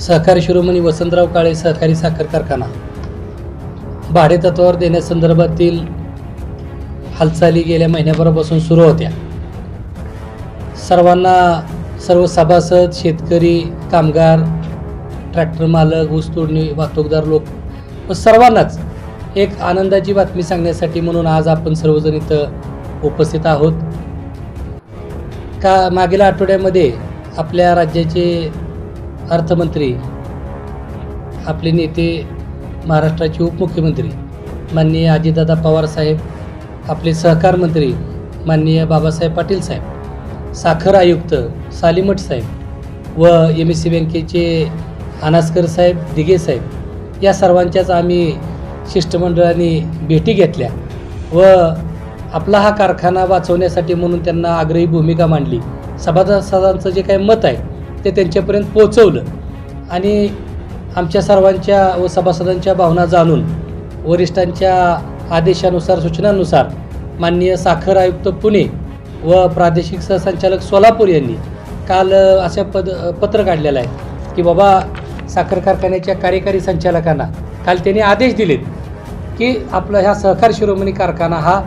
सहकारी शिरोमणी वसंतराव काळे सहकारी साखर कारखाना. भाडेतत्वावर देण्यासंदर्भातील हालचाली गेल्या महिन्याभरापासून सुरू होत्या. सर्वांना सर्व सभासद शेतकरी कामगार ट्रॅक्टर मालक ऊसतोडणी वाहतूकदार लोक व सर्वांनाच एक आनंदाची बातमी सांगण्यासाठी म्हणून आज आपण सर्वजण इथं उपस्थित आहोत. का मागील आठवड्यामध्ये आपल्या राज्याचे अर्थमंत्री आपले नेते महाराष्ट्राचे उपमुख्यमंत्री माननीय अजितदादा पवार साहेब आपले सहकार मंत्री माननीय बाबासाहेब पाटील साहेब साखर आयुक्त सालीमठ साहेब व एम एस सी बँकेचे अनासकर साहेब दिघे साहेब या सर्वांच्याच आम्ही शिष्टमंडळाने भेटी घेतल्या व आपला हा कारखाना वाचवण्यासाठी म्हणून त्यांना आग्रही भूमिका मांडली. सभासदांचं जे काही मत आहे ते त्यांच्यापर्यंत पोचवलं आणि आमच्या सर्वांच्या व सभासदांच्या भावना जाणून वरिष्ठांच्या आदेशानुसार सूचनानुसार माननीय साखर आयुक्त पुणे व प्रादेशिक सहसंचालक सोलापूर यांनी काल अ, अशा पद पत्र काढलेलं आहे की बाबा साखर कारखान्याच्या कार्यकारी संचालकांना काल त्यांनी आदेश दिलेत की आपला ह्या सहकार शिरोमणी कारखाना हा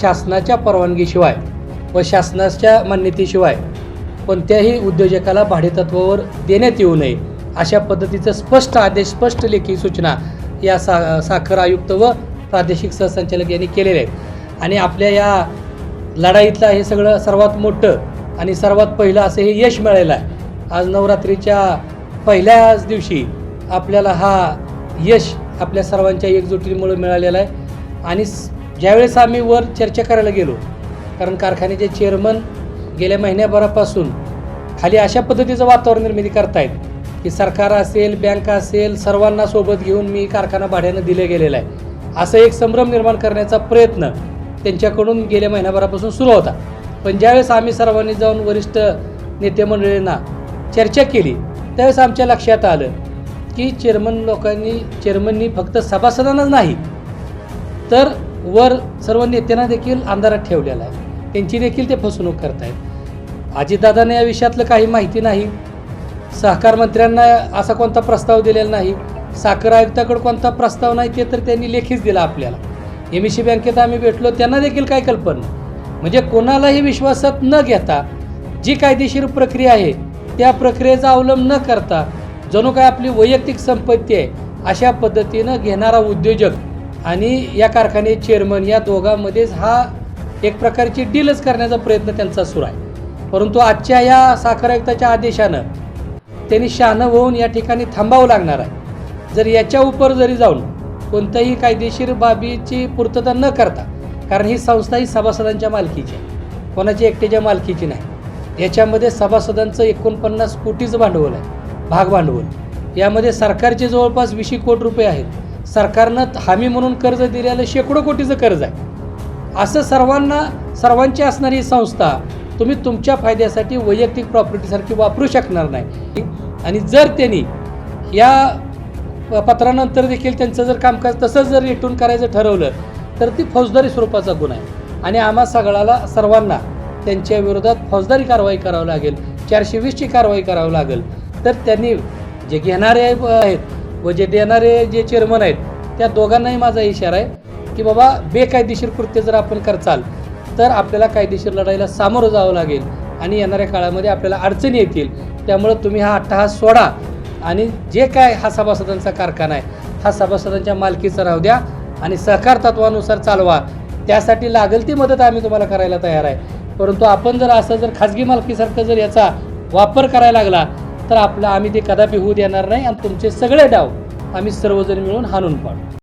शासनाच्या परवानगीशिवाय व शासनाच्या मान्यतेशिवाय कोणत्याही उद्योजकाला भाडेतत्वावर देण्यात येऊ नये. अशा पद्धतीचं स्पष्ट आदेश स्पष्ट लेखी सूचना या सा साखर आयुक्त व प्रादेशिक सहसंचालक यांनी केलेल्या आहेत. आणि आपल्या या लढाईतलं हे सगळं सर्वात मोठं आणि सर्वात पहिलं असं हे यश मिळालेलं आहे. आज नवरात्रीच्या पहिल्याच दिवशी आपल्याला हा यश आपल्या सर्वांच्या एकजुटीमुळे मिळालेला आहे. आणि ज्यावेळेस आम्ही वर चर्चा करायला गेलो कारण कारखान्याचे चेअरमन गेल्या महिन्याभरापासून खाली अशा पद्धतीचं वातावरण निर्मिती करतायत की सरकार असेल बँक असेल सर्वांना सोबत घेऊन मी कारखाना भाड्यानं दिले गेलेला आहे. असं एक संभ्रम निर्माण करण्याचा प्रयत्न त्यांच्याकडून गेल्या महिन्याभरापासून सुरू होता. पण ज्यावेळेस आम्ही सर्वांनी जाऊन वरिष्ठ नेते मंडळींना चर्चा केली त्यावेळेस आमच्या लक्षात आलं की चेअरमन लोकांनी चेअरमननी फक्त सभासदांनाच नाही तर वर सर्व नेत्यांना देखील अंधारात ठेवलेला आहे. त्यांची देखील ते फसवणूक करतायत. अजितदादांना या विषयातलं काही माहिती नाही. सहकार मंत्र्यांना असा कोणता प्रस्ताव दिलेला नाही. साखर आयुक्ताकडे कोणता प्रस्ताव नाही ते तर त्यांनी लेखीच दिला आपल्याला. एम सी बँकेत आम्ही भेटलो त्यांना देखील काय कल्पना म्हणजे कोणालाही विश्वासात न घेता जी कायदेशीर प्रक्रिया आहे त्या प्रक्रियेचा अवलंब न करता जणू काय आपली वैयक्तिक संपत्ती आहे अशा पद्धतीनं घेणारा उद्योजक आणि या कारखान्याचे चेअरमन या दोघांमध्येच हा एक प्रकारची डीलच करण्याचा प्रयत्न त्यांचा सुरू आहे. परंतु आजच्या या साखर आयुक्ताच्या आदेशानं त्यांनी शहाणं होऊन या ठिकाणी थांबावं लागणार आहे. जर याच्या उपर जरी जाऊन कोणत्याही कायदेशीर बाबीची पूर्तता न करता कारण ही संस्था ही सभासदांच्या मालकीची आहे. कोणाच्या एकट्याच्या मालकीची नाही. याच्यामध्ये सभासदांचं एकोणपन्नास कोटीचं भांडवल आहे. भाग भांडवल. यामध्ये सरकारचे जवळपास वीसशे कोटी रुपये आहेत. सरकारनं हमी म्हणून कर्ज दिलेलं शेकडो कोटीचं कर्ज आहे. असं सर्वांना सर्वांची असणारी संस्था तुम्ही तुमच्या फायद्यासाठी वैयक्तिक प्रॉपर्टीसारखी वापरू शकणार नाही. आणि जर त्यांनी या पत्रानंतर देखील त्यांचं जर कामकाज तसंच जर रिटर्न करायचं ठरवलं तर ती फौजदारी स्वरूपाचा गुन्हा आहे. आणि आम्हा सगळ्याला सर्वांना त्यांच्या विरोधात फौजदारी कारवाई करावी लागेल चारशे वीसची कारवाई करावी लागेल. तर त्यांनी जे घेणारे आहेत व जे देणारे जे चेअरमन आहेत त्या दोघांनाही माझा इशारा आहे. की बाबा बेकायदेशीर कृत्य जर आपण करचाल तर आपल्याला कायदेशीर लढाईला सामोरं जावं लागेल आणि येणाऱ्या काळामध्ये आपल्याला अडचणी येतील. त्यामुळं तुम्ही हा अट्टहास सोडा आणि जे काय हा सभासदांचा कारखाना आहे हा सभासदांच्या मालकीचा राहू द्या आणि सहकार तत्वानुसार चालवा. त्यासाठी लागेल ती मदत आम्ही तुम्हाला करायला तयार आहे. परंतु आपण जर असं जर खाजगी मालकीसारखं जर याचा वापर करायला लागला तर आपला आम्ही ते कदापि होऊ देणार नाही आणि तुमचे सगळे डाव आम्ही सर्वजण मिळून हाणून पाडू.